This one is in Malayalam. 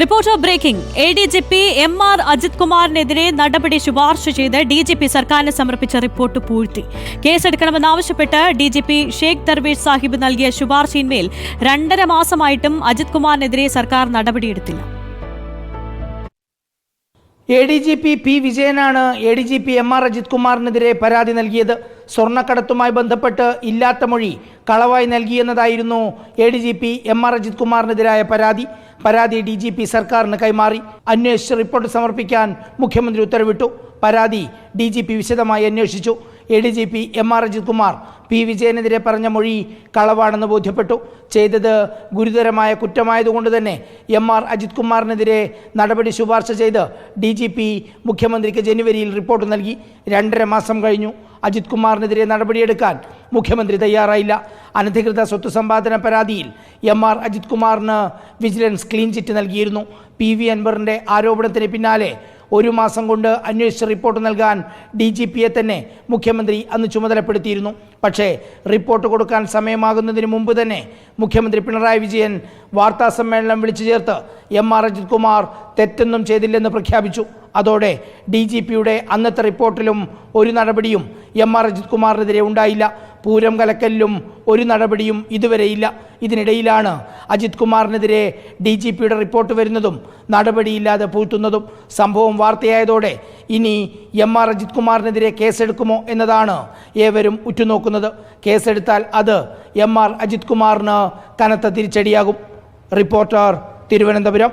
Reporter breaking A D G P M R Ajith കുമാറിനെതിരെ നടപടി ശുപാർശ ചെയ്ത് ഡി ജി പി സർക്കാരിന് സമർപ്പിച്ച റിപ്പോർട്ട് പൂഴ്ത്തി. കേസെടുക്കണമെന്നാവശ്യപ്പെട്ട് D G P Sheikh Darvesh Sahib നൽകിയ ശുപാർശയിന്മേൽ രണ്ടര മാസമായിട്ടും അജിത് കുമാറിനെതിരെ സർക്കാർ നടപടിയെടുത്തില്ല. A D G P P വിജയനാണ് A D G P M R Ajith കുമാറിനെതിരെ പരാതി നൽകിയത്. സ്വർണക്കടത്തുമായി ബന്ധപ്പെട്ട് ഇല്ലാത്ത മൊഴി കളവായി നൽകിയെന്നതായിരുന്നു A D G P M R Ajith കുമാറിനെതിരായ പരാതി. പരാതി ഡി ജി പി സർക്കാരിന് കൈമാറി. അന്വേഷിച്ച് റിപ്പോർട്ട് സമർപ്പിക്കാൻ മുഖ്യമന്ത്രി ഉത്തരവിട്ടു. പരാതി ഡി ജി പി വിശദമായി അന്വേഷിച്ചു. A D G P M R Ajith Kumar P വിജയനെതിരെ പറഞ്ഞ മൊഴി കളവാണെന്ന് ബോധ്യപ്പെട്ടു. ചെയ്തത് ഗുരുതരമായ കുറ്റമായതുകൊണ്ട് തന്നെ എം ആർ അജിത് കുമാറിനെതിരെ നടപടി ശുപാർശ ചെയ്ത് ഡി ജി പി മുഖ്യമന്ത്രിക്ക് ജനുവരിയിൽ റിപ്പോർട്ട് നൽകി. രണ്ടര മാസം കഴിഞ്ഞു. അജിത് കുമാറിനെതിരെ നടപടിയെടുക്കാൻ മുഖ്യമന്ത്രി തയ്യാറായില്ല. അനധികൃത സ്വത്ത് സമ്പാദന പരാതിയിൽ എം ആർ അജിത് കുമാറിന് വിജിലൻസ് ക്ലീൻ ചിറ്റ് നൽകിയിരുന്നു. പി വി അൻവറിന്റെ ആരോപണത്തിന് പിന്നാലെ ഒരു മാസം കൊണ്ട് അന്വേഷിച്ച് റിപ്പോർട്ട് നൽകാൻ ഡി ജി പിയെ തന്നെ മുഖ്യമന്ത്രി അന്ന് ചുമതലപ്പെടുത്തിയിരുന്നു. പക്ഷേ റിപ്പോർട്ട് കൊടുക്കാൻ സമയമാകുന്നതിന് മുമ്പ് തന്നെ മുഖ്യമന്ത്രി പിണറായി വിജയൻ വാർത്താ സമ്മേളനം വിളിച്ചു ചേർത്ത് എം ആർ അജിത് കുമാർ തെറ്റൊന്നും ചെയ്തില്ലെന്ന് പ്രഖ്യാപിച്ചു. അതോടെ ഡി ജി പിയുടെ അന്നത്തെ റിപ്പോർട്ടിലും ഒരു നടപടിയും എം ആർ അജിത് കുമാറിനെതിരെ ഉണ്ടായില്ല. പൂരം കലക്കലിലും ഒരു നടപടിയും ഇതുവരെയില്ല ഇതിനിടയിലാണ് അജിത് കുമാറിനെതിരെ ഡി ജി പിയുടെ റിപ്പോർട്ട് വരുന്നതും നടപടിയില്ലാതെ പൂഴ്ത്തുന്നതും സംഭവം വാർത്തയായതോടെ ഇനി എം ആർ അജിത് കുമാറിനെതിരെ കേസെടുക്കുമോ എന്നതാണ് ഏവരും ഉറ്റുനോക്കുന്നത്. കേസെടുത്താൽ അത് എം ആർ അജിത് കുമാറിന് കനത്ത തിരിച്ചടിയാകും. റിപ്പോർട്ടർ തിരുവനന്തപുരം.